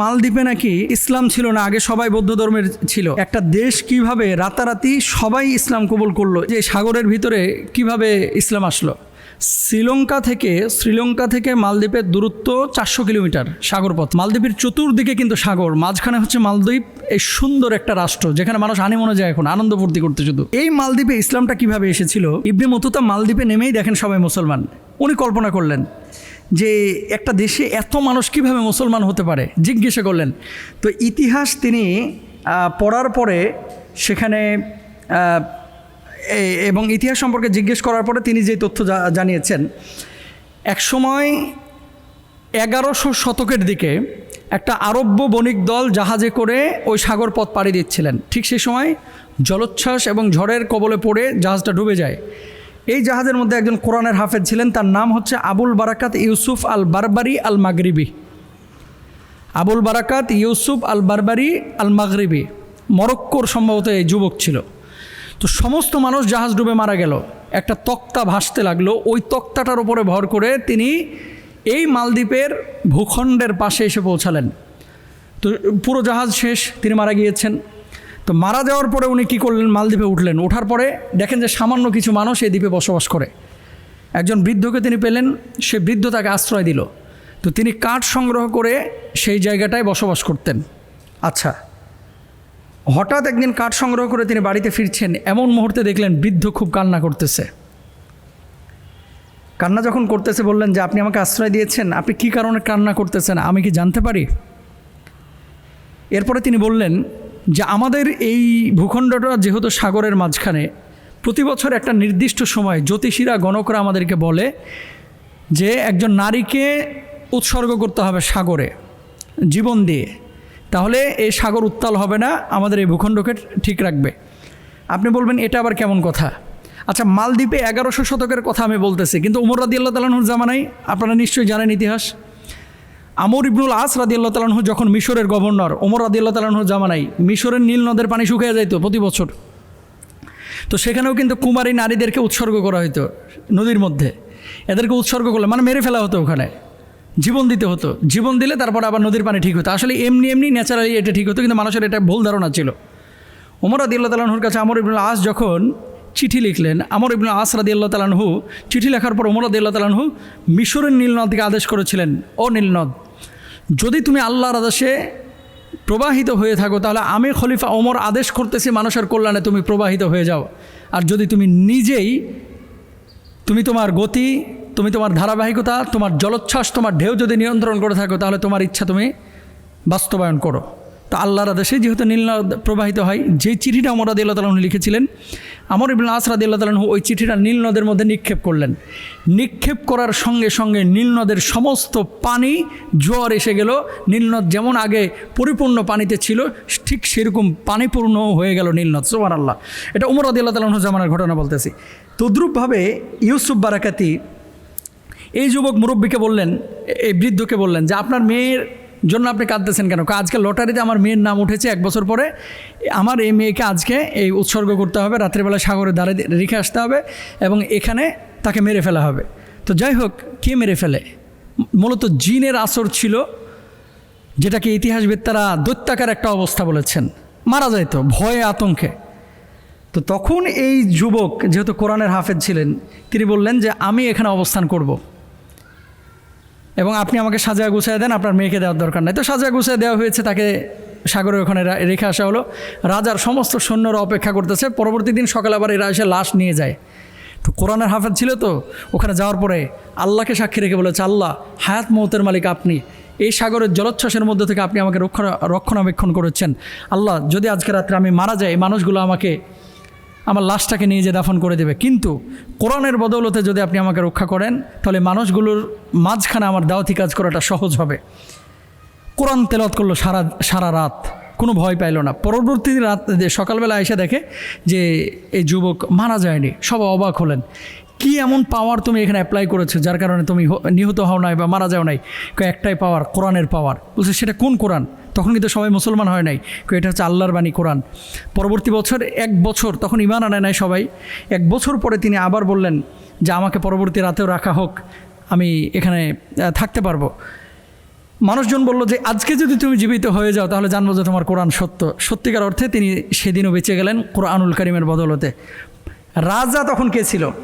মালদ্বীপে নাকি ইসলাম ছিল না? আগে সবাই বৌদ্ধ ধর্মের ছিল। একটা দেশ কীভাবে রাতারাতি সবাই ইসলাম কবুল করল? যে সাগরের ভিতরে কীভাবে ইসলাম আসলো? শ্রীলঙ্কা থেকে শ্রীলঙ্কা থেকে মালদ্বীপের দূরত্ব চারশো কিলোমিটার সাগরপথ। মালদ্বীপের চতুর্দিকে কিন্তু সাগর, মাঝখানে হচ্ছে মালদ্বীপ, এই সুন্দর একটা রাষ্ট্র, যেখানে মানুষ আনিমনে যায় এখন, আনন্দ ফুর্তি করতে শুধু। এই মালদ্বীপে ইসলামটা কীভাবে এসেছিল? ইবনে মতুতা মালদ্বীপে নেমেই দেখেন সবাই মুসলমান। উনি কল্পনা করলেন যে একটা দেশে এত মানুষ কীভাবে মুসলমান হতে পারে? জিজ্ঞাসা করলেন। তো ইতিহাস তিনি পড়ার পরে সেখানে এবং ইতিহাস সম্পর্কে জিজ্ঞেস করার পরে তিনি যে তথ্য জানিয়েছেন একসময় এগারোশো শতকের দিকে একটা আরব্য বণিক দল জাহাজে করে ওই সাগর পথ পাড়ি দিচ্ছিলেন। ঠিক সেই সময় জলোচ্ছ্বাস এবং ঝড়ের কবলে পড়ে জাহাজটা ডুবে যায়। এই জাহাজের মধ্যে একজন কোরআনের হাফেজ ছিলেন। তার নাম হচ্ছে Abul Barakat Yusuf al Barbari al Maghribi Abul Barakat Yusuf al বারবারি আল মাগরিবি মরক্কোর সম্ভবত এই যুবক ছিল। তো সমস্ত মানুষ জাহাজ ডুবে মারা গেল। একটা তক্তা ভাসতে লাগল। ওই তক্তাটার উপরে ভর করে তিনি এই মালদ্বীপের ভূখণ্ডের পাশে এসে পৌঁছালেন। তো পুরো জাহাজ শেষ, তিনি মারা গিয়েছেন। তো মারা যাওয়ার পরে উনি কী করলেন? মালদ্বীপে উঠলেন। ওঠার পরে দেখেন যে সামান্য কিছু মানুষ এই দ্বীপে বসবাস করে। একজন বৃদ্ধকে তিনি পেলেন, সে বৃদ্ধ তাকে আশ্রয় দিল। তো তিনি কাঠ সংগ্রহ করে সেই জায়গাটায় বসবাস করতেন। আচ্ছা হঠাৎ একদিন কাঠ সংগ্রহ করে তিনি বাড়িতে ফিরছেন, এমন মুহূর্তে দেখলেন বৃদ্ধ খুব কান্না করতেছে। কান্না যখন করতেছে, বললেন যে, আপনি আমাকে আশ্রয় দিয়েছেন, আপনি কী কারণে কান্না করতেছেন? আমি কি জানতে পারি? এরপরে তিনি বললেন যে আমাদের এই ভূখণ্ডটা যেহেতু সাগরের মাঝখানে, প্রতি বছর একটা নির্দিষ্ট সময় জ্যোতিষীরা, গণকরা আমাদেরকে বলে যে একজন নারীকে উৎসর্গ করতে হবে সাগরে, জীবন দিয়ে। তাহলে এই সাগর উত্তাল হবে না, আমাদের এই ভূখণ্ডকে ঠিক রাখবে। আপনি বলবেন, এটা আবার কেমন কথা? আচ্ছা মালদ্বীপে এগারোশো শতকের কথা আমি বলতেছি, কিন্তু উমর রাদি আল্লাহ তালাহুর জামানাই আপনারা নিশ্চয়ই জানেন ইতিহাস। আমর ইবনুল আস রাদি আল্লাহ তালাহু যখন মিশরের গভর্নর, ওমর রাদি আল্লাহ তালাহুর জামানাই মিশরের নীল নদের পানি শুকিয়ে যাইতো প্রতি বছর। তো সেখানেও কিন্তু কুমারী নারীদেরকে উৎসর্গ করা হতো নদীর মধ্যে। এদেরকে উৎসর্গ করলে মানে মেরে ফেলা হতো ওখানে। জীবন দিতে হতো। জীবন দিলে তারপর আবার নদীর পানি ঠিক হতো। আসলে এমনি এমনি ন্যাচারালি এটা ঠিক হতো, কিন্তু মানুষের এটা ভুল ধারণা ছিল। ওমর রাদি আল্লাহ তালাহুর কাছে আমর ইবনুল আস যখন চিঠি লিখলেন আমর ইবনুল আসরাদি আল্লাহ তালাহু চিঠি লেখার পর ওমর রাদি আল্লাহ তালাহু মিশরের নীলনদকে আদেশ করেছিলেন, ও নীলনদ যদি তুমি আল্লাহর আদেশে প্রবাহিত হয়ে থাকো, তাহলে আমি খলিফা ওমর আদেশ করতেছি মানুষের কল্যাণে তুমি প্রবাহিত হয়ে যাও। আর যদি তুমি নিজেই, তুমি তোমার গতি, তুমি তোমার ধারাবাহিকতা, তোমার জলোচ্ছ্বাস, তোমার ঢেউ যদি নিয়ন্ত্রণ করে থাকো, তাহলে তোমার ইচ্ছা তুমি বাস্তবায়ন করো। তো আল্লাহর আদেশে যেহেতু নীল নদ প্রবাহিত হয় যে চিঠিটা আমর রাদি আল্লাহ তালন লিখেছিলেন আমর ইবুল আস রাদি আল্লাহ তালন ওই চিঠিটা নীল নদের মধ্যে নিক্ষেপ করলেন। নিক্ষেপ করার সঙ্গে সঙ্গে নীল নদের সমস্ত পানি, জোয়ার এসে গেল। নীল নদ যেমন আগে পরিপূর্ণ পানিতে ছিল, ঠিক সেরকম পানিপূর্ণ হয়ে গেল নীল নদ। সোমান আল্লাহ এটা উমর রাদি আল্লাহ জামানের ঘটনা বলতেছি। তদ্রূপভাবে ইউসুফ বারাকাতি এই যুবক মুরব্বীকে বললেন, এই বৃদ্ধকে বললেন যে, আপনার মেয়ের জন্য আপনি কাঁদতেছেন কেন? আজকে লটারিতে আমার মেয়ের নাম উঠেছে এক বছর পরে। আমার এই মেয়েকে আজকে এই উৎসর্গ করতে হবে, রাত্রিবেলা সাগরে দাঁড়িয়ে রেখে আসতে হবে এবং এখানে তাকে মেরে ফেলা হবে। তো যাই হোক, কে মেরে ফেলে? মূলত জিনের আসর ছিল, যেটাকে ইতিহাসবেত্তারা দৈত্যাকার একটা অবস্থা বলেছেন। মারা যাইতো ভয়ে, আতঙ্কে। তো তখন এই যুবক, যেহেতু কোরআনের হাফেজ ছিলেন, তিনি বললেন যে, আমি এখানে অবস্থান করব। এবং আপনি আমাকে সাজা গুছায় দেন, আপনার মেয়েকে দেওয়ার দরকার নাই। তো সাজা গুছায় দেওয়া হয়েছে, তাকে সাগরের ওখানে রেখে আসা হলো। রাজার সমস্ত সৈন্যরা অপেক্ষা করতেছে। পরবর্তী দিন সকালে আবার এরা এসে লাশ নিয়ে যায়। তো কোরআনের হাফেজ ছিল তো? ওখানে যাওয়ার পরে আল্লাহকে সাক্ষী রেখে বলেছে, আল্লাহ, হায়াত মৌতের মালিক আপনি। এই সাগরের জলোচ্ছ্বাসের মধ্যে থেকে আপনি আমাকে রক্ষণা রক্ষণাবেক্ষণ করেছেন। আল্লাহ, যদি আজকে রাত্রে আমি মারা যাই মানুষগুলো আমাকে আমার লাশটাকে নিয়ে যে দাফন করে দেবে। কিন্তু কোরআনের বদৌলতে যদি আপনি আমাকে রক্ষা করেন, তাহলে মানুষগুলোর মাঝখানে আমার দাওয়াতি কাজ করাটা সহজ হবে। কোরআন তেলত করল সারা সারা রাত। কোনো ভয় পাইল না। পরবর্তী রাত সকালবেলা এসে দেখে যে এই যুবক মারা যায়নি, সব অবাক হলেন। কি এমন পাওয়ার তুমি এখানে অ্যাপ্লাই করেছ, যার কারণে তুমি নিহত হও নাই বা মারা যাও নাই? একটাই পাওয়ার কোরআনের পাওয়ার বলছে, সেটা কোন কোরআন? তখন কিন্তু সবাই মুসলমান হয় নাই। এটা হচ্ছে আল্লাহর বাণী, কোরআন। পরবর্তী বছর এক বছর, তখন ইমান আনে নাই সবাই। এক বছর পরে তিনি আবার বললেন যে, আমাকে পরবর্তী রাতেও রাখা হোক, আমি এখানে থাকতে পারব। মানুষজন বলল যে, আজকে যদি তুমি জীবিত হয়ে যাও, তাহলে জানব যে তোমার কোরআন সত্য। সত্যিকার অর্থে তিনি সেদিনও বেঁচে গেলেন কোরআনুল করিমের বদলতে। রাজা তখন কে ছিল?